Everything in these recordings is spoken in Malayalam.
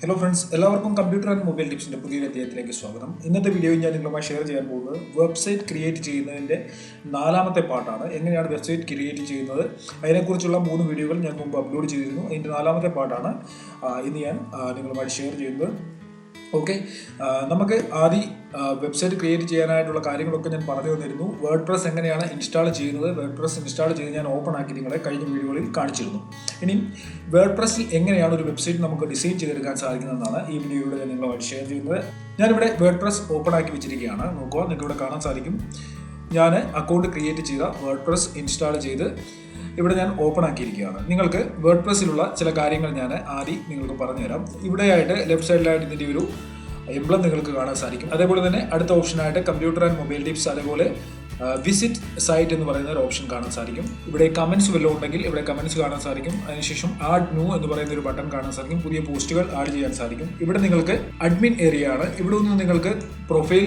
ഹലോ ഫ്രണ്ട്സ് എല്ലാവർക്കും കമ്പ്യൂട്ടർ ആൻഡ് മൊബൈൽ ടിപ്സിന്റെ പുതിയൊരു അധ്യായത്തിലേക്ക് സ്വാഗതം. ഇന്നത്തെ വീഡിയോയിൽ ഞാൻ നിങ്ങളുമായി ഷെയർ ചെയ്യാൻ പോകുന്നത് വെബ്സൈറ്റ് ക്രിയേറ്റ് ചെയ്യുന്നതിന്റെ നാലാമത്തെ പാർട്ടാണ് എങ്ങനെയാണ് വെബ്സൈറ്റ് ക്രിയേറ്റ് ചെയ്യുന്നത്? അതിനെക്കുറിച്ചുള്ള മൂന്ന് വീഡിയോകൾ ഞാൻ മുമ്പ് അപ്ലോഡ് ചെയ്തിരുന്നു. അതിന്റെ നാലാമത്തെ പാർട്ടാണ് ഇന്ന് ഞാൻ നിങ്ങളുമായി ഷെയർ ചെയ്യുന്നത്. ഓക്കെ നമുക്ക് ആദ്യം വെബ്സൈറ്റ് ക്രിയേറ്റ് ചെയ്യാനായിട്ടുള്ള കാര്യങ്ങളൊക്കെ ഞാൻ പറഞ്ഞു തന്നിരുന്നു. വേർഡ് പ്രസ് എങ്ങനെയാണ് ഇൻസ്റ്റാൾ ചെയ്യുന്നത്? വേർഡ് പ്രസ് ഇൻസ്റ്റാൾ ചെയ്ത് ഞാൻ ഓപ്പൺ ആക്കി നിങ്ങളെ കഴിഞ്ഞ വീഡിയോയിൽ കാണിച്ചിരുന്നു. ഇനി വേർഡ് പ്രസ്സിൽ എങ്ങനെയാണ് ഒരു വെബ്സൈറ്റ് നമുക്ക് ഡിസൈൻ ചെയ്തെടുക്കാൻ സാധിക്കുന്നതെന്നാണ് ഈ വീഡിയോയിലൂടെ ഞാൻ നിങ്ങളുമായിട്ട് ഷെയർ ചെയ്യുന്നത്. ഞാനിവിടെ വേർഡ് പ്രസ് ഓപ്പൺ ആക്കി വെച്ചിരിക്കുകയാണ്. നോക്കുക നിങ്ങൾക്ക് ഇവിടെ കാണാൻ സാധിക്കും. ഞാൻ അക്കൗണ്ട് ക്രിയേറ്റ് ചെയ്ത വേർഡ് പ്രസ് ഇൻസ്റ്റാൾ ചെയ്ത് ഇവിടെ ഞാൻ ഓപ്പൺ ആക്കിയിരിക്കുകയാണ്. നിങ്ങൾക്ക് വേർഡ് പ്രസ്സിലുള്ള ചില കാര്യങ്ങൾ ഞാൻ ആദ്യം നിങ്ങൾക്ക് പറഞ്ഞുതരാം. ഇവിടെയായിട്ട് ലെഫ്റ്റ് സൈഡിലായിട്ട് ഇതിന്റെ ഒരു എംബ്ലം നിങ്ങൾക്ക് കാണാൻ സാധിക്കും. അതേപോലെ തന്നെ അടുത്ത ഓപ്ഷനായിട്ട് കമ്പ്യൂട്ടർ ആൻഡ് മൊബൈൽ ടിപ്സ് അതേപോലെ വിസിറ്റ് സൈറ്റ് എന്ന് പറയുന്ന ഒരു ഓപ്ഷൻ കാണാൻ സാധിക്കും. ഇവിടെ കമന്റ്സ് വല്ലതും ഉണ്ടെങ്കിൽ ഇവിടെ കമന്റ്സ് കാണാൻ സാധിക്കും. അതിനുശേഷം ആഡ് ന്യൂ എന്ന് പറയുന്ന ഒരു ബട്ടൺ കാണാൻ സാധിക്കും. പുതിയ പോസ്റ്റുകൾ ആഡ് ചെയ്യാൻ സാധിക്കും. ഇവിടെ നിങ്ങൾക്ക് അഡ്മിൻ ഏരിയ ആണ്. ഇവിടെ നിന്ന് നിങ്ങൾക്ക് പ്രൊഫൈൽ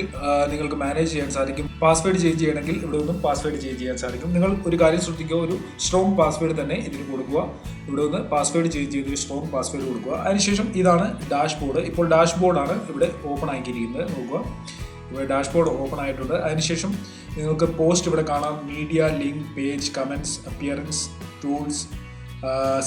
നിങ്ങൾക്ക് മാനേജ് ചെയ്യാൻ സാധിക്കും. പാസ്വേഡ് ചേഞ്ച് ചെയ്യണമെങ്കിൽ ഇവിടെ നിന്നും പാസ്വേഡ് ചേഞ്ച് ചെയ്യാൻ സാധിക്കും. നിങ്ങൾ ഒരു കാര്യം ശ്രദ്ധിക്കുക. ഒരു സ്ട്രോങ് പാസ്വേഡ് തന്നെ ഇതിന് കൊടുക്കുക. ഇവിടെ നിന്ന് പാസ്വേഡ് ചേഞ്ച് ചെയ്ത് സ്ട്രോങ് പാസ്വേഡ് കൊടുക്കുക. അതിനുശേഷം ഇതാണ് ഡാഷ് ബോർഡ് ഇപ്പോൾ ഡാഷ് ബോർഡാണ് ഇവിടെ ഓപ്പൺ ആക്കിയിരിക്കുന്നത്. നോക്കുക. ഇവിടെ ഡാഷ് ബോർഡ് ഓപ്പൺ ആയിട്ടുണ്ട്. അതിനുശേഷം നിങ്ങൾക്ക് പോസ്റ്റ് ഇവിടെ കാണാം. Media link page comments appearance tools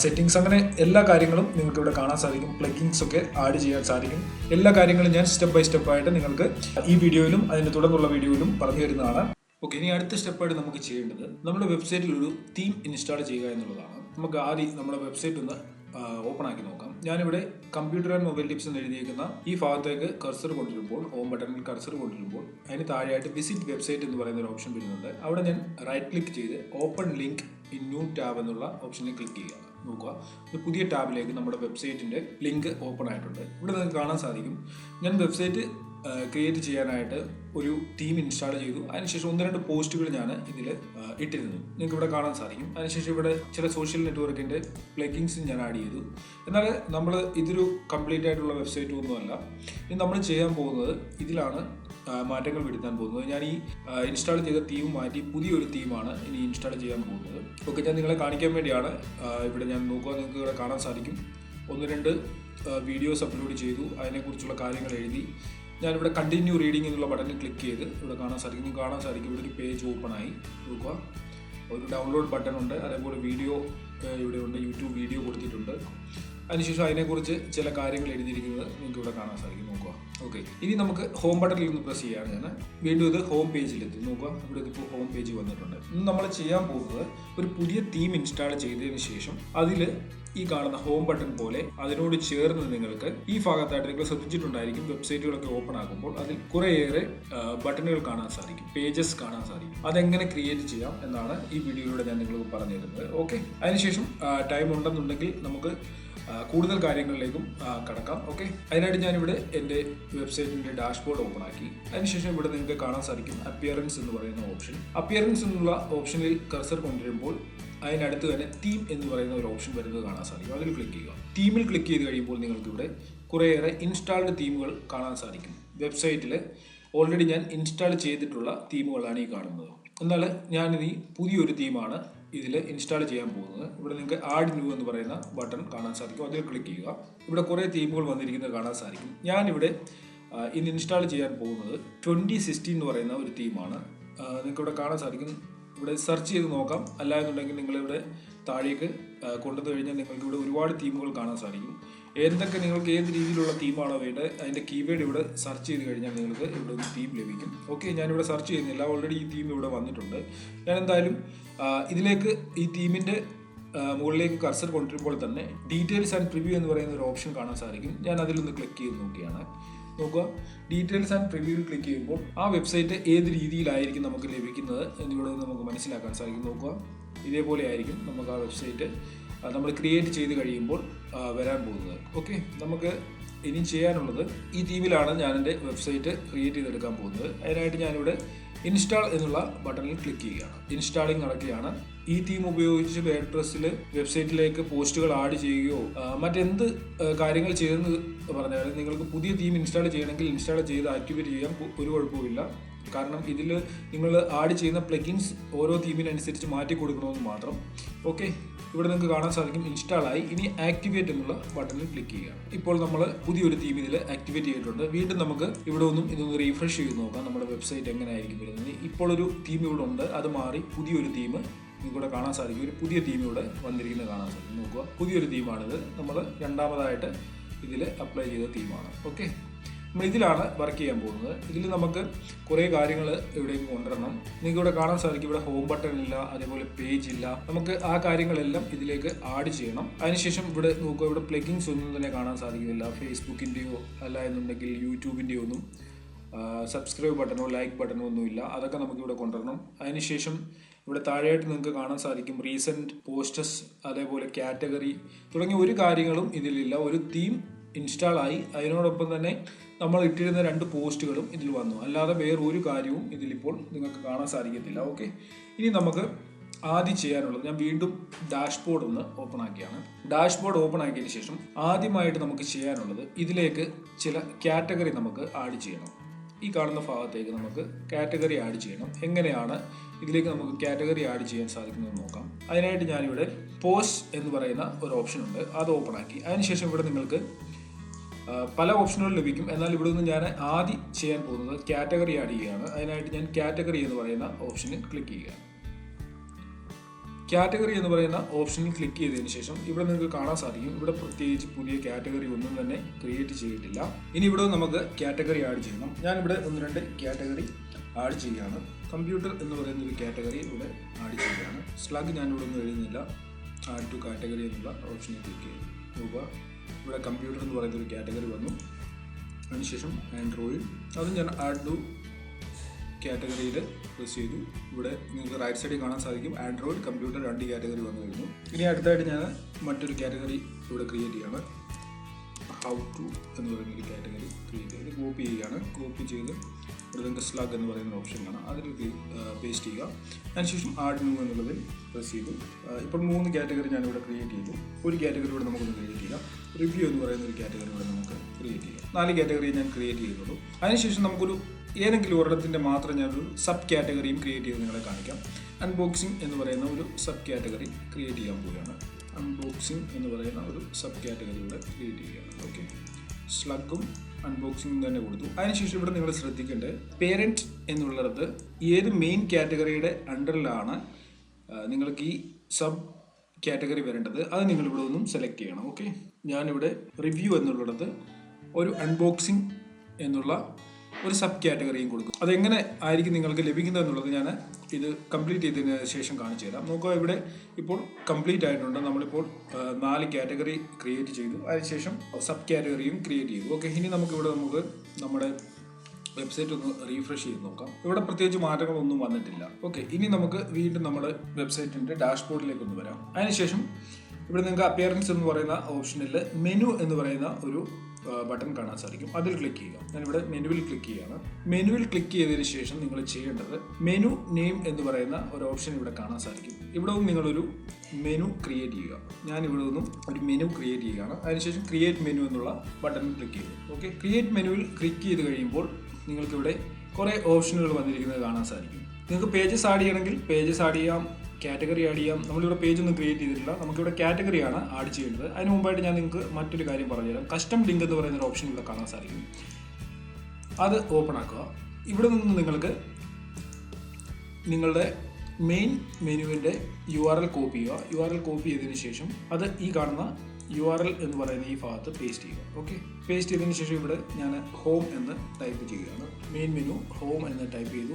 settings അങ്ങനെ എല്ലാ കാര്യങ്ങളും നിങ്ങൾക്ക് ഇവിടെ കാണാൻ സാധിക്കും. പ്ലഗിങ്സ് ഒക്കെ ആഡ് ചെയ്യാൻ സാധിക്കും. എല്ലാ കാര്യങ്ങളും ഞാൻ സ്റ്റെപ്പ് ബൈ സ്റ്റെപ്പ് ആയിട്ട് നിങ്ങൾക്ക് ഈ വീഡിയോയിലും അതിന്റെ തുടർന്നുള്ള വീഡിയോയിലും പറഞ്ഞു തരുന്നതാണ്. ഓക്കെ ഇനി അടുത്ത സ്റ്റെപ്പായിട്ട് നമുക്ക് ചെയ്യേണ്ടത് നമ്മുടെ വെബ്സൈറ്റിൽ ഒരു തീം ഇൻസ്റ്റാൾ ചെയ്യുക എന്നുള്ളതാണ്. നമുക്ക് ആദ്യം നമ്മുടെ വെബ്സൈറ്റ് ഒന്ന് ഓപ്പൺ ആക്കി നോക്കാം. ഞാനിവിടെ കമ്പ്യൂട്ടർ ആൻഡ് മൊബൈൽ ടിപ്സ് എന്ന് എഴുതിയിരിക്കുന്ന ഈ ഭാഗത്തേക്ക് കർസർ കൊണ്ടുവരുമ്പോൾ ഹോം ബട്ടണിൽ കർസർ കൊണ്ടുവരുമ്പോൾ അതിന് താഴെയായിട്ട് വിസിറ്റ് വെബ്സൈറ്റ് എന്ന് പറയുന്ന ഒരു ഓപ്ഷൻ വരുന്നുണ്ട്. അവിടെ ഞാൻ റൈറ്റ് ക്ലിക്ക് ചെയ്ത് open link in new tab എന്നുള്ള ഓപ്ഷനിൽ ക്ലിക്ക് ചെയ്യുക. നോക്കുക. ഒരു പുതിയ ടാബിലേക്ക് നമ്മുടെ വെബ്സൈറ്റിന്റെ ലിങ്ക് ഓപ്പൺ ആയിട്ടുണ്ട്. ഇവിടെ നിങ്ങൾക്ക് കാണാൻ സാധിക്കും. ഞാൻ വെബ്സൈറ്റ് ക്രിയേറ്റ് ചെയ്യാനായിട്ട് ഒരു തീം ഇൻസ്റ്റാൾ ചെയ്തു. അതിനുശേഷം ഒന്ന് രണ്ട് പോസ്റ്റുകൾ ഞാൻ ഇതിൽ ഇട്ടിരുന്നു. നിങ്ങൾക്ക് ഇവിടെ കാണാൻ സാധിക്കും. അതിനുശേഷം ഇവിടെ ചില സോഷ്യൽ നെറ്റ്വർക്കിന്റെ പ്ലഗിങ്സ് ഞാൻ ആഡ് ചെയ്തു. എന്നാൽ നമ്മൾ ഇതൊരു കംപ്ലീറ്റ് ആയിട്ടുള്ള വെബ്സൈറ്റ് ഒന്നുമല്ല ഇനി നമ്മൾ ചെയ്യാൻ പോകുന്നത് ഇതിലാണ് മാറ്റങ്ങൾ വരുത്താൻ പോകുന്നത്. ഞാൻ ഈ ഇൻസ്റ്റാൾ ചെയ്ത തീം മാറ്റി പുതിയൊരു തീമാണ് ഇനി ഇൻസ്റ്റാൾ ചെയ്യാൻ പോകുന്നത്. ഓക്കെ ഞാൻ നിങ്ങളെ കാണിക്കാൻ വേണ്ടിയാണ് ഇവിടെ ഞാൻ നോക്കുക നിങ്ങൾക്ക് ഇവിടെ കാണാൻ സാധിക്കും. ഒന്ന് രണ്ട് വീഡിയോസ് അപ്ലോഡ് ചെയ്തു. അതിനെക്കുറിച്ചുള്ള കാര്യങ്ങൾ എഴുതി. ഞാനിവിടെ കണ്ടിന്യൂ റീഡിംഗ് എന്നുള്ള ബട്ടണിൽ ക്ലിക്ക് ചെയ്ത് ഇവിടെ കാണാൻ സാധിക്കും. കാണാൻ സാധിക്കും. ഇവിടെ ഒരു പേജ് ഓപ്പൺ ആയി. നോക്കുക. ഒരു ഡൗൺലോഡ് ബട്ടൺ ഉണ്ട്. അതേപോലെ വീഡിയോ ഇവിടെ ഉണ്ട്. യൂട്യൂബ് വീഡിയോ കൊടുത്തിട്ടുണ്ട്. അതിനുശേഷം അതിനെക്കുറിച്ച് ചില കാര്യങ്ങൾ എഴുതിയിരിക്കുന്നത് നിങ്ങൾക്ക് ഇവിടെ കാണാൻ സാധിക്കും. നോക്കുക. ഓക്കെ ഇനി നമുക്ക് ഹോം ബട്ടണിൽ ഒന്ന് പ്രസ് ചെയ്യാണ് ഞാൻ വീണ്ടും ഇത് ഹോം പേജിലെത്തി നോക്കുക. ഇവിടെ ഇപ്പോൾ ഹോം പേജ് വന്നിട്ടുണ്ട്. ഇന്ന് നമ്മൾ ചെയ്യാൻ പോകുന്നത് ഒരു പുതിയ തീം ഇൻസ്റ്റാൾ ചെയ്തതിന് ശേഷം അതിൽ ഈ കാണുന്ന ഹോം ബട്ടൺ പോലെ അതിനോട് ചേർന്ന് നിങ്ങൾക്ക് ഈ ഭാഗത്തായിട്ട് നിങ്ങൾ ശ്രദ്ധിച്ചിട്ടുണ്ടായിരിക്കും. വെബ്സൈറ്റുകളൊക്കെ ഓപ്പൺ ആക്കുമ്പോൾ അതിൽ കുറേയേറെ ബട്ടണുകൾ കാണാൻ സാധിക്കും. പേജസ് കാണാൻ സാധിക്കും. അതെങ്ങനെ ക്രിയേറ്റ് ചെയ്യാം എന്നാണ് ഈ വീഡിയോയിലൂടെ ഞാൻ നിങ്ങൾക്ക് പറഞ്ഞു തരുന്നത് ഓക്കെ അതിനുശേഷം ടൈം ഉണ്ടെന്നുണ്ടെങ്കിൽ നമുക്ക് കൂടുതൽ കാര്യങ്ങളിലേക്കും കടക്കാം. ഓക്കെ അതിനായിട്ട് ഞാനിവിടെ എന്റെ വെബ്സൈറ്റിന്റെ ഡാഷ്ബോർഡ് ഓപ്പൺ ആക്കി. അതിനുശേഷം ഇവിടെ നിങ്ങൾക്ക് കാണാൻ സാധിക്കും അപ്പിയറൻസ് എന്ന് പറയുന്ന ഓപ്ഷൻ അപ്പിയറൻസ് എന്നുള്ള ഓപ്ഷനിൽ കർസർ കൊണ്ടുവരുമ്പോൾ അതിനടുത്ത് തന്നെ തീം എന്ന് പറയുന്ന ഒരു ഓപ്ഷൻ വരുന്നത് കാണാൻ സാധിക്കും. അതിൽ ക്ലിക്ക് ചെയ്യുക. തീമിൽ ക്ലിക്ക് ചെയ്ത് കഴിയുമ്പോൾ നിങ്ങൾക്ക് ഇവിടെ കുറേയേറെ ഇൻസ്റ്റാൾഡ് തീമുകൾ കാണാൻ സാധിക്കും. വെബ്സൈറ്റിൽ ഓൾറെഡി ഞാൻ ഇൻസ്റ്റാൾ ചെയ്തിട്ടുള്ള തീമുകളാണ് ഈ കാണുന്നത്. എന്നാൽ ഞാനിനി പുതിയൊരു തീമാണ് ഇതിൽ ഇൻസ്റ്റാൾ ചെയ്യാൻ പോകുന്നത്. ഇവിടെ നിങ്ങൾക്ക് ആഡ് ന്യൂ എന്ന് പറയുന്ന ബട്ടൺ കാണാൻ സാധിക്കും. അതിൽ ക്ലിക്ക് ചെയ്യുക. ഇവിടെ കുറേ തീമുകൾ വന്നിരിക്കുന്നത് കാണാൻ സാധിക്കും. ഞാനിവിടെ ഇന്ന് ഇൻസ്റ്റാൾ ചെയ്യാൻ പോകുന്നത് ട്വന്റി സിക്സ്റ്റീൻ എന്ന് പറയുന്ന ഒരു തീമാണ് നിങ്ങൾക്ക് ഇവിടെ കാണാൻ സാധിക്കും. ഇവിടെ സെർച്ച് ചെയ്ത് നോക്കാം. അല്ലാന്നുണ്ടെങ്കിൽ നിങ്ങളിവിടെ താഴേക്ക് കൊണ്ടുവന്നു കഴിഞ്ഞാൽ നിങ്ങൾക്ക് ഇവിടെ ഒരുപാട് തീമുകൾ കാണാൻ സാധിക്കും. എന്തൊക്കെ നിങ്ങൾക്ക് ഏത് രീതിയിലുള്ള തീമാണോ വേണ്ടത് അതിന്റെ കീവേഡ് ഇവിടെ സെർച്ച് ചെയ്ത് കഴിഞ്ഞാൽ നിങ്ങൾക്ക് ഇവിടെ ഒരു തീം ലഭിക്കും. ഓക്കെ ഞാനിവിടെ സെർച്ച് ചെയ്യുന്നില്ല. ഓൾറെഡി ഈ തീം ഇവിടെ വന്നിട്ടുണ്ട്. ഞാൻ എന്തായാലും ഇതിലേക്ക് ഈ തീമിന്റെ മുകളിലേക്ക് കർസർ കൊണ്ടുവരുമ്പോൾ തന്നെ ഡീറ്റെയിൽസ് ആൻഡ് പ്രിവ്യൂ എന്ന് പറയുന്ന ഒരു ഓപ്ഷൻ കാണാൻ സാധിക്കും. ഞാൻ അതിലൊന്ന് ക്ലിക്ക് ചെയ്ത് നോക്കിയാണ്. നോക്കുക. ഡീറ്റെയിൽസ് ആൻഡ് പ്രിവ്യൂ ക്ലിക്ക് ചെയ്യുമ്പോൾ ആ വെബ്സൈറ്റ് ഏത് രീതിയിലായിരിക്കും നമുക്ക് ലഭിക്കുന്നത് എന്നിവിടെ നമുക്ക് മനസ്സിലാക്കാൻ സാധിക്കും. നോക്കുക. ഇതേപോലെ ആയിരിക്കും നമുക്ക് ആ വെബ്സൈറ്റ് നമ്മൾ ക്രിയേറ്റ് ചെയ്ത് കഴിയുമ്പോൾ വരാൻ പോകുന്നത്. ഓക്കെ നമുക്ക് ഇനി ചെയ്യാനുള്ളത് ഈ തീമിലാണ് ഞാൻ എന്റെ വെബ്സൈറ്റ് ക്രിയേറ്റ് ചെയ്തെടുക്കാൻ പോകുന്നത്. അതിനായിട്ട് ഞാനിവിടെ ഇൻസ്റ്റാൾ എന്നുള്ള ബട്ടണിൽ ക്ലിക്ക് ചെയ്യുകയാണ്. ഇൻസ്റ്റാളിംഗ് നടക്കുകയാണ്. ഈ തീം ഉപയോഗിച്ച് വേഡ്രസ്സിൽ വെബ്സൈറ്റിലേക്ക് പോസ്റ്റുകൾ ആഡ് ചെയ്യുകയോ മറ്റെന്ത് കാര്യങ്ങൾ ചെയ്തെന്ന് പറഞ്ഞാൽ നിങ്ങൾക്ക് പുതിയ തീം ഇൻസ്റ്റാൾ ചെയ്യണമെങ്കിൽ ഇൻസ്റ്റാൾ ചെയ്ത് ആക്ടിവേറ്റ് ചെയ്യാൻ ഒരു കുഴപ്പമില്ല കാരണം ഇതിൽ നിങ്ങൾ ആഡ് ചെയ്യുന്ന പ്ലഗിൻസ് ഓരോ തീമിനനുസരിച്ച് മാറ്റി കൊടുക്കണമെന്ന് മാത്രം. ഓക്കെ ഇവിടെ നിങ്ങൾക്ക് കാണാൻ സാധിക്കും ഇൻസ്റ്റാൾ ആയി. ഇനി ആക്ടിവേറ്റ് എന്നുള്ള ബട്ടണിൽ ക്ലിക്ക് ചെയ്യുക. ഇപ്പോൾ നമ്മൾ പുതിയൊരു തീം ഇതിൽ ആക്ടിവേറ്റ് ചെയ്തിട്ടുണ്ട്. വീണ്ടും നമുക്ക് ഇവിടെ ഒന്നും ഇതൊന്ന് റീഫ്രഷ് ചെയ്ത് നോക്കാം. നമ്മുടെ വെബ്സൈറ്റ് എങ്ങനെയായിരിക്കും വരുന്നത്. ഇപ്പോൾ ഒരു തീം ഇവിടെ ഉണ്ട്. അത് മാറി പുതിയൊരു തീം ഇവിടെ കാണാൻ സാധിക്കും. ഒരു പുതിയ തീം ഇവിടെ വന്നിരിക്കുന്നത് കാണാൻ സാധിക്കും. നോക്കുക. പുതിയൊരു തീമാണിത് നമ്മൾ രണ്ടാമതായിട്ട് ഇതിൽ അപ്ലൈ ചെയ്ത തീമാണ് ഓക്കെ നമ്മൾ ഇതിലാണ് വർക്ക് ചെയ്യാൻ പോകുന്നത്. ഇതിൽ നമുക്ക് കുറേ കാര്യങ്ങൾ ഇവിടേക്ക് കൊണ്ടുവരണം. നിങ്ങൾക്ക് ഇവിടെ കാണാൻ സാധിക്കും ഇവിടെ ഹോം ബട്ടൺ ഇല്ല അതേപോലെ പേജ് ഇല്ല. നമുക്ക് ആ കാര്യങ്ങളെല്ലാം ഇതിലേക്ക് ആഡ് ചെയ്യണം. അതിനുശേഷം ഇവിടെ നോക്കുക ഇവിടെ പ്ലഗിങ്സ് ഒന്നും തന്നെ കാണാൻ സാധിക്കുന്നില്ല. ഫേസ്ബുക്കിന്റെയോ അല്ല എന്നുണ്ടെങ്കിൽ യൂട്യൂബിന്റെയോ ഒന്നും സബ്സ്ക്രൈബ് ബട്ടണോ ലൈക്ക് ബട്ടണോ ഒന്നുമില്ല അതൊക്കെ നമുക്ക് ഇവിടെ കൊണ്ടുവരണം. അതിനുശേഷം ഇവിടെ താഴെയായിട്ട് നിങ്ങൾക്ക് കാണാൻ സാധിക്കും റീസെന്റ് പോസ്റ്റസ് അതേപോലെ കാറ്റഗറി തുടങ്ങിയ ഒരു കാര്യങ്ങളും ഇതിലില്ല. ഒരു തീം ഇൻസ്റ്റാൾ ആയി. അതിനോടൊപ്പം തന്നെ നമ്മൾ ഇട്ടിരുന്ന രണ്ട് പോസ്റ്റുകളും ഇതിൽ വന്നു. അല്ലാതെ വേറൊരു കാര്യവും ഇതിലിപ്പോൾ നിങ്ങൾക്ക് കാണാൻ സാധിക്കത്തില്ല. ഓക്കെ ഇനി നമുക്ക് ആദ്യം ചെയ്യാനുള്ളത് ഞാൻ വീണ്ടും ഡാഷ്ബോർഡ് ഒന്ന് ഓപ്പൺ ആക്കിയാണ്. ഡാഷ്ബോർഡ് ഓപ്പൺ ആക്കിയതിന് ശേഷം ആദ്യമായിട്ട് നമുക്ക് ചെയ്യാനുള്ളത് ഇതിലേക്ക് ചില കാറ്റഗറി നമുക്ക് ആഡ് ചെയ്യണം. ഈ കാണുന്ന ഭാഗത്തേക്ക് നമുക്ക് കാറ്റഗറി ആഡ് ചെയ്യണം. എങ്ങനെയാണ് ഇതിലേക്ക് നമുക്ക് കാറ്റഗറി ആഡ് ചെയ്യാൻ സാധിക്കുന്നത് നോക്കാം. അതിനായിട്ട് ഞാനിവിടെ പോസ്റ്റ് എന്ന് പറയുന്ന ഒരു ഓപ്ഷൻ ഉണ്ട്. അത് ഓപ്പൺ ആക്കി. അതിനുശേഷം ഇവിടെ നിങ്ങൾക്ക് പല ഓപ്ഷനുകൾ ലഭിക്കും. എന്നാൽ ഇവിടെ നിന്ന് ഞാൻ ആദ്യം ചെയ്യാൻ പോകുന്നത് കാറ്റഗറി ആഡ് ചെയ്യുകയാണ്. അതിനായിട്ട് ഞാൻ കാറ്റഗറി എന്ന് പറയുന്ന ഓപ്ഷനിൽ ക്ലിക്ക് ചെയ്യുകയാണ്. കാറ്റഗറി എന്ന് പറയുന്ന ഓപ്ഷനിൽ ക്ലിക്ക് ചെയ്തതിന് ശേഷം ഇവിടെ നിങ്ങൾക്ക് കാണാൻ സാധിക്കും. ഇവിടെ പ്രത്യേകിച്ച് പുതിയ കാറ്റഗറി ഒന്നും തന്നെ ക്രിയേറ്റ് ചെയ്തിട്ടില്ല. ഇനി ഇവിടെ നമുക്ക് കാറ്റഗറി ആഡ് ചെയ്യണം. ഞാനിവിടെ ഒന്ന് രണ്ട് കാറ്റഗറി ആഡ് ചെയ്യുകയാണ്. കമ്പ്യൂട്ടർ എന്ന് പറയുന്ന ഒരു കാറ്റഗറി ഇവിടെ ആഡ് ചെയ്യുകയാണ്. സ്ലഗ് ഞാനിവിടെ ഒന്നും എഴുതുന്നില്ല. ആഡ് ടു കാറ്റഗറി എന്നുള്ള ഓപ്ഷനിൽ ക്ലിക്ക് ചെയ്യുന്നു നോക്കുക ഇവിടെ കമ്പ്യൂട്ടർ എന്ന് പറയുന്ന ഒരു കാറ്റഗറി വന്നു. അതിനുശേഷം ആൻഡ്രോയിഡ് അതും ഞാൻ ആഡ് ടു കാറ്റഗറിയിൽ പ്രസ് ചെയ്തു. ഇവിടെ നിങ്ങൾക്ക് റൈറ്റ് സൈഡിൽ കാണാൻ സാധിക്കും ആൻഡ്രോയിഡ് കമ്പ്യൂട്ടർ രണ്ട് കാറ്റഗറി വന്നു കഴിഞ്ഞു ഇനി അടുത്തായിട്ട് ഞാൻ മറ്റൊരു കാറ്റഗറി ഇവിടെ ക്രിയേറ്റ് ചെയ്യാണ്. ഹൗ ടു എന്ന് പറയുന്ന ഒരു കാറ്റഗറി ക്രിയേറ്റ് ചെയ്ത് കോപ്പി ചെയ്യുകയാണ്. കോപ്പി ചെയ്ത് ഇവിടെ സ്ലാഗ് എന്ന് പറയുന്ന ഓപ്ഷൻ കാണാം അതിൽ പേസ്റ്റ് ചെയ്യുക. അതിനുശേഷം ആഡ് ന്യൂ എന്നുള്ളതിൽ പ്രസ് ചെയ്തു. ഇപ്പോൾ മൂന്ന് കാറ്റഗറി ഞാനിവിടെ ക്രിയേറ്റ് ചെയ്തു. ഒരു കാറ്റഗറി ഇവിടെ നമുക്കൊന്ന് ക്രിയേറ്റ് ചെയ്യാം. റിവ്യൂ എന്ന് പറയുന്ന ഒരു കാറ്റഗറി ഇവിടെ നമുക്ക് ക്രിയേറ്റ് ചെയ്യാം. നാല് കാറ്റഗറി ഞാൻ ക്രിയേറ്റ് ചെയ്തുള്ളൂ. അതിനുശേഷം നമുക്കൊരു ഏതെങ്കിലും ഒരിടത്തിന്റെ മാത്രം ഞാനൊരു സബ് കാറ്റഗറിയും ക്രിയേറ്റ് ചെയ്ത് നിങ്ങളെ കാണിക്കാം. അൺബോക്സിംഗ് എന്ന് പറയുന്ന ഒരു സബ് കാറ്റഗറി ക്രിയേറ്റ് ചെയ്യാൻ പോവുകയാണ്. അൺബോക്സിംഗ് എന്ന് പറയുന്ന ഒരു സബ് കാറ്റഗറി ഇവിടെ ക്രിയേറ്റ് ചെയ്യുകയാണ്. ഓക്കെ സ്ലഗും അൺബോക്സിംഗ് തന്നെ കൊടുത്തു. അതിനുശേഷം ഇവിടെ നിങ്ങൾ ശ്രദ്ധിക്കേണ്ടത് പേരന്റ് എന്നുള്ളത് ഏത് മെയിൻ കാറ്റഗറിയുടെ അണ്ടറിലാണ് നിങ്ങൾക്ക് ഈ സബ് കാറ്റഗറി വരേണ്ടത്. അത് നിങ്ങൾ ഇവിടെ ഒന്നും സെലക്ട് ചെയ്യണം ഓക്കെ ഞാനിവിടെ റിവ്യൂ എന്നുള്ളത് ഒരു അൺബോക്സിംഗ് എന്നുള്ള ഒരു സബ് കാറ്റഗറിയും കൊടുക്കും. അതെങ്ങനെ ആയിരിക്കും നിങ്ങൾക്ക് ലഭിക്കുന്നത് എന്നുള്ളത് ഞാൻ ഇത് കംപ്ലീറ്റ് ചെയ്തതിന് ശേഷം കാണിച്ചു തരാം. നോക്കുക ഇവിടെ ഇപ്പോൾ കംപ്ലീറ്റ് ആയിട്ടുണ്ട്. നമ്മളിപ്പോൾ നാല് കാറ്റഗറി ക്രിയേറ്റ് ചെയ്തു. അതിനുശേഷം സബ് കാറ്റഗറിയും ക്രിയേറ്റ് ചെയ്തു. ഓക്കെ ഇനി നമുക്കിവിടെ നമുക്ക് നമ്മുടെ വെബ്സൈറ്റ് ഒന്ന് റീഫ്രഷ് ചെയ്ത് നോക്കാം. ഇവിടെ പ്രത്യേകിച്ച് മാറ്റങ്ങളൊന്നും വന്നിട്ടില്ല. ഓക്കെ ഇനി നമുക്ക് വീണ്ടും നമ്മുടെ വെബ്സൈറ്റിന്റെ ഡാഷ്ബോർഡിലേക്ക് ഒന്ന് വരാം. അതിനുശേഷം ഇവിടെ നിങ്ങൾക്ക് അപ്പിയറൻസ് എന്ന് പറയുന്ന ഓപ്ഷനിൽ മെനു എന്ന് പറയുന്ന ഒരു ബട്ടൺ കാണാൻ സാധിക്കും. അതിൽ ക്ലിക്ക് ചെയ്യുക. ഞാൻ ഇവിടെ മെനുവിൽ ക്ലിക്ക് ചെയ്യുകയാണ്. മെനുവിൽ ക്ലിക്ക് ചെയ്തതിന് ശേഷം നിങ്ങൾ ചെയ്യേണ്ടത് മെനു നെയിം എന്ന് പറയുന്ന ഒരു ഓപ്ഷൻ ഇവിടെ കാണാൻ സാധിക്കും. ഇവിടെ നിങ്ങളൊരു മെനു ക്രിയേറ്റ് ചെയ്യുക. ഞാൻ ഇവിടെ നിന്നും ഒരു മെനു ക്രിയേറ്റ് ചെയ്യുകയാണ്. അതിനുശേഷം ക്രിയേറ്റ് മെനു എന്നുള്ള ബട്ടൺ ക്ലിക്ക് ചെയ്യുക. ഓക്കെ ക്രിയേറ്റ് മെനുവിൽ ക്ലിക്ക് ചെയ്ത് കഴിയുമ്പോൾ നിങ്ങൾക്കിവിടെ കുറേ ഓപ്ഷനുകൾ വന്നിരിക്കുന്നത് കാണാൻ സാധിക്കും. നിങ്ങൾക്ക് പേജസ് ആഡ് ചെയ്യണമെങ്കിൽ പേജസ് ആഡ് ചെയ്യാം. കാറ്റഗറി ആഡ് ചെയ്യാം. നമ്മളിവിടെ പേജ് ഒന്നും ക്രിയേറ്റ് ചെയ്തിട്ടില്ല. നമുക്കിവിടെ കാറ്റഗറിയാണ് ആഡ് ചെയ്യേണ്ടത് അതിന് മുമ്പായിട്ട് ഞാൻ നിങ്ങൾക്ക് മറ്റൊരു കാര്യം പറഞ്ഞുതരാം. കസ്റ്റം ലിങ്ക് എന്ന് പറയുന്ന ഒരു ഓപ്ഷൻ ഇവിടെ കാണാൻ സാധിക്കും. അത് ഓപ്പൺ ആക്കുക. ഇവിടെ നിന്ന് നിങ്ങൾക്ക് നിങ്ങളുടെ മെയിൻ മെനുവിന്റെ യു ആർ എൽ കോപ്പി ചെയ്യുക. യു ആർ എൽ കോപ്പി ചെയ്തതിന് ശേഷം അത് ഈ കാണുന്ന യു ആർ എൽ എന്ന് പറയുന്ന ഈ ഭാഗത്ത് പേസ്റ്റ് ചെയ്യുക. ഓക്കെ പേസ്റ്റ് ചെയ്തതിന് ശേഷം ഇവിടെ ഞാൻ ഹോം എന്ന് ടൈപ്പ് ചെയ്യുകയാണ്. മെയിൻ മെനു ഹോം എന്ന് ടൈപ്പ് ചെയ്തു.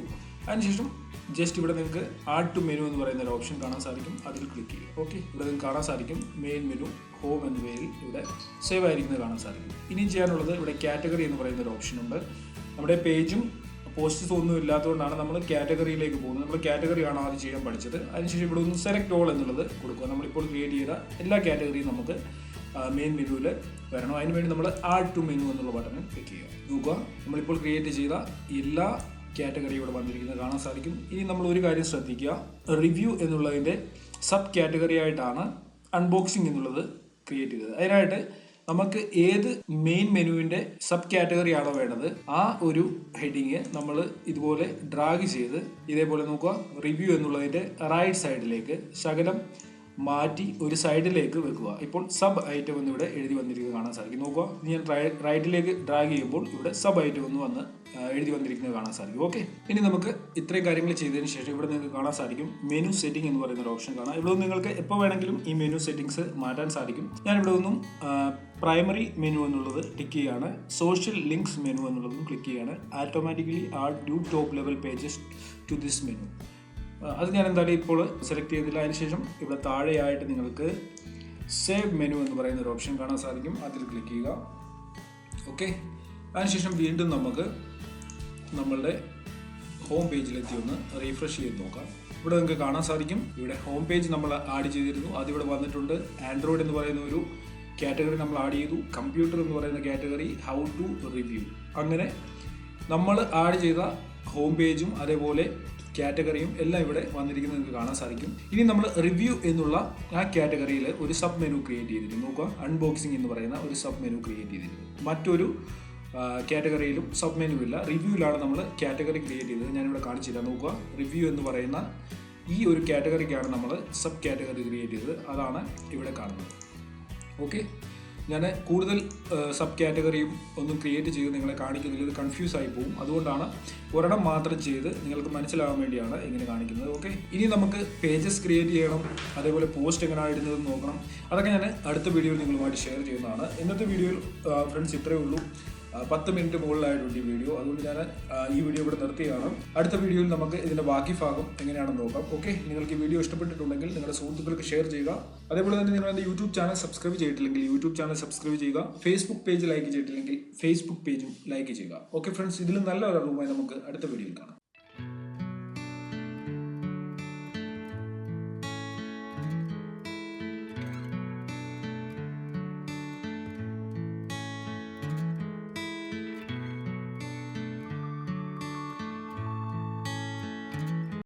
അതിനുശേഷം ജസ്റ്റ് ഇവിടെ നിങ്ങൾക്ക് ആഡ് ടു മെനു എന്ന് പറയുന്ന ഒരു ഓപ്ഷൻ കാണാൻ സാധിക്കും. അതിൽ ക്ലിക്ക് ചെയ്യുക. ഓക്കെ ഇവിടെ നിങ്ങൾക്ക് കാണാൻ സാധിക്കും മെയിൻ മെനു ഹോം എന്ന പേരിൽ ഇവിടെ സേവ് ആയിരിക്കുന്നത് കാണാൻ സാധിക്കും. ഇനിയും ചെയ്യാനുള്ളത് ഇവിടെ കാറ്റഗറി എന്ന് പറയുന്ന ഒരു ഓപ്ഷൻ ഉണ്ട്. നമ്മുടെ പേജും പോസ്റ്റ്സ് ഒന്നും ഇല്ലാത്തതുകൊണ്ടാണ് നമ്മൾ കാറ്റഗറിയിലേക്ക് പോകുന്നത്. നമ്മൾ കാറ്റഗറിയാണ് ആദ്യം ചെയ്യാൻ പഠിച്ചത്. അതിനുശേഷം ഇവിടെ ഒന്ന് സെലക്ട് ഓൾ എന്നുള്ളത് കൊടുക്കുക. നമ്മളിപ്പോൾ ക്രിയേറ്റ് ചെയ്ത എല്ലാ കാറ്റഗറിയും നമുക്ക് മെയിൻ മെനുവിൽ വരണം. അതിനുവേണ്ടി നമ്മൾ ആഡ് ടു മെനു എന്നുള്ള ബട്ടൺ ക്ലിക്ക് ചെയ്യുക. നോക്കുക. നമ്മളിപ്പോൾ ക്രിയേറ്റ് ചെയ്ത എല്ലാ കാറ്റഗറി ഇവിടെ വന്നിരിക്കുന്നത് കാണാൻ സാധിക്കും. ഇനി നമ്മൾ ഒരു കാര്യം ശ്രദ്ധിക്കുക. റിവ്യൂ എന്നുള്ളതിന്റെ സബ് കാറ്റഗറി ആയിട്ടാണ് അൺബോക്സിംഗ് എന്നുള്ളത് ക്രിയേറ്റ് ചെയ്തത്. അതിനായിട്ട് നമുക്ക് ഏത് മെയിൻ മെനുവിന്റെ സബ് കാറ്റഗറി ആണോ വേണ്ടത് ആ ഒരു ഹെഡിങ് നമ്മൾ ഇതുപോലെ ഡ്രാഗ് ചെയ്ത് ഇതേപോലെ നോക്കുക. റിവ്യൂ എന്നുള്ളതിന്റെ റൈറ്റ് സൈഡിലേക്ക് ശകലം മാറ്റി ഒരു സൈഡിലേക്ക് വെക്കുക. ഇപ്പോൾ സബ് ഐറ്റം എന്ന് ഇവിടെ എഴുതി വന്നിരിക്കുന്നത് കാണാൻ സാധിക്കും. നോക്കുക ഞാൻ റൈറ്റിലേക്ക് ഡ്രാഗ് ചെയ്യുമ്പോൾ ഇവിടെ സബ് ഐറ്റം എന്ന് വന്ന് എഴുതി വന്നിരിക്കുന്നത് കാണാൻ സാധിക്കും. ഓക്കെ ഇനി നമുക്ക് ഇത്രയും കാര്യങ്ങൾ ചെയ്തതിന് ശേഷം ഇവിടെ നിങ്ങൾക്ക് കാണാൻ സാധിക്കും. മെനു സെറ്റിംഗ് എന്ന് പറയുന്ന ഒരു ഓപ്ഷൻ കാണാം. ഇവിടെ നിങ്ങൾക്ക് എപ്പോൾ വേണമെങ്കിലും ഈ മെനു സെറ്റിംഗ്സ് മാറ്റാൻ സാധിക്കും. ഞാൻ ഇവിടെ ഒന്നും പ്രൈമറി മെനു എന്നുള്ളത് ടിക്ക് ചെയ്യുകയാണ് സോഷ്യൽ ലിങ്ക്സ് മെനു എന്നുള്ളതും ക്ലിക്ക് ചെയ്യുകയാണ് automatically add new top level pages to this menu അത് ഞാൻ എന്തായാലും ഇപ്പോൾ സെലക്ട് ചെയ്തില്ല. അതിനുശേഷം ഇവിടെ താഴെയായിട്ട് നിങ്ങൾക്ക് സേവ് മെനു എന്ന് പറയുന്ന ഒരു ഓപ്ഷൻ കാണാൻ സാധിക്കും. അതിൽ ക്ലിക്ക് ചെയ്യുക. ഓക്കെ അതിനുശേഷം വീണ്ടും നമുക്ക് നമ്മളുടെ ഹോം പേജിലെത്തി ഒന്ന് റീഫ്രഷ് ചെയ്ത് നോക്കാം. ഇവിടെ നിങ്ങൾക്ക് കാണാൻ സാധിക്കും. ഇവിടെ ഹോം പേജ് നമ്മൾ ആഡ് ചെയ്തിരുന്നു. അതിവിടെ വന്നിട്ടുണ്ട്. ആൻഡ്രോയിഡ് എന്ന് പറയുന്ന ഒരു കാറ്റഗറി നമ്മൾ ആഡ് ചെയ്തു. കമ്പ്യൂട്ടർ എന്ന് പറയുന്ന കാറ്റഗറി ഹൗ ടു റിവ്യൂ അങ്ങനെ നമ്മൾ ആഡ് ചെയ്ത ഹോം പേജും അതേപോലെ കാറ്റഗറിയും എല്ലാം ഇവിടെ വന്നിരിക്കുന്നത് നിങ്ങൾക്ക് കാണാൻ സാധിക്കും. ഇനി നമ്മൾ റിവ്യൂ എന്നുള്ള ആ കാറ്റഗറിയിൽ ഒരു സബ് മെനു ക്രിയേറ്റ് ചെയ്തിട്ടുണ്ട് നോക്കുക അൺബോക്സിംഗ് എന്ന് പറയുന്ന ഒരു സബ് മെനു ക്രിയേറ്റ് ചെയ്തിട്ടുണ്ട് മറ്റൊരു കാറ്റഗറിയിലും സബ് മെനു ഇല്ല. റിവ്യൂവിലാണ് നമ്മൾ കാറ്റഗറി ക്രിയേറ്റ് ചെയ്തത്. ഞാനിവിടെ കാണിച്ചില്ല നോക്കുക റിവ്യൂ എന്ന് പറയുന്ന ഈ ഒരു കാറ്റഗറിക്കാണ് നമ്മൾ സബ് കാറ്റഗറി ക്രിയേറ്റ് ചെയ്തത്. അതാണ് ഇവിടെ കാണുന്നത്. ഓക്കെ ഞാൻ കൂടുതൽ സബ് കാറ്റഗറിയും ഒന്നും ക്രിയേറ്റ് ചെയ്ത് നിങ്ങളെ കാണിക്കുന്നില്ല. ഇത് കൺഫ്യൂസ് ആയി പോകും അതുകൊണ്ടാണ് ഒരെണ്ണം മാത്രം ചെയ്ത് നിങ്ങൾക്ക് മനസ്സിലാവാൻ വേണ്ടിയാണ് ഇങ്ങനെ കാണിക്കുന്നത്. ഓക്കെ? ഇനി നമുക്ക് പേജസ് ക്രിയേറ്റ് ചെയ്യണം അതേപോലെ പോസ്റ്റ് എങ്ങനെയാണ് ഇടുന്നതെന്ന് നോക്കണം. അതൊക്കെ ഞാൻ അടുത്ത വീഡിയോയിൽ നിങ്ങളുമായിട്ട് ഷെയർ ചെയ്യുന്നതാണ്. ഇന്നത്തെ വീഡിയോയിൽ ഫ്രണ്ട്സ് ഇത്രയേ ഉള്ളൂ. പത്ത് മിനിറ്റ് മുകളിലായിട്ടുണ്ട് ഈ വീഡിയോ. അതുകൊണ്ട് ഞാൻ ഈ വീഡിയോ ഇവിടെ നിർത്തിയാണ്. അടുത്ത വീഡിയോയിൽ നമുക്ക് ഇതിന്റെ ബാക്കി ഭാഗം എങ്ങനെയാണെന്ന് നോക്കാം. ഓക്കെ? നിങ്ങൾക്ക് ഈ വീഡിയോ ഇഷ്ടപ്പെട്ടിട്ടുണ്ടെങ്കിൽ നിങ്ങളുടെ സുഹൃത്തുക്കൾക്ക് ഷെയർ ചെയ്യുക. അതേപോലെ തന്നെ നിങ്ങൾ എന്റെ യൂട്യൂബ് ചാനൽ സബ്സ്ക്രൈബ് ചെയ്തിട്ടില്ലെങ്കിൽ യൂട്യൂബ് ചാനൽ സബ്സ്ക്രൈബ് ചെയ്യുക. ഫേസ്ബുക്ക് പേജ് ലൈക്ക് ചെയ്തിട്ടില്ലെങ്കിൽ ഫേസ്ബുക്ക് പേജും ലൈക്ക് ചെയ്യുക. ഓക്കെ ഫ്രണ്ട്സ് ഇതിലും നല്ല അറിവുമായി നമുക്ക് അടുത്ത വീഡിയോയിൽ കാണാം.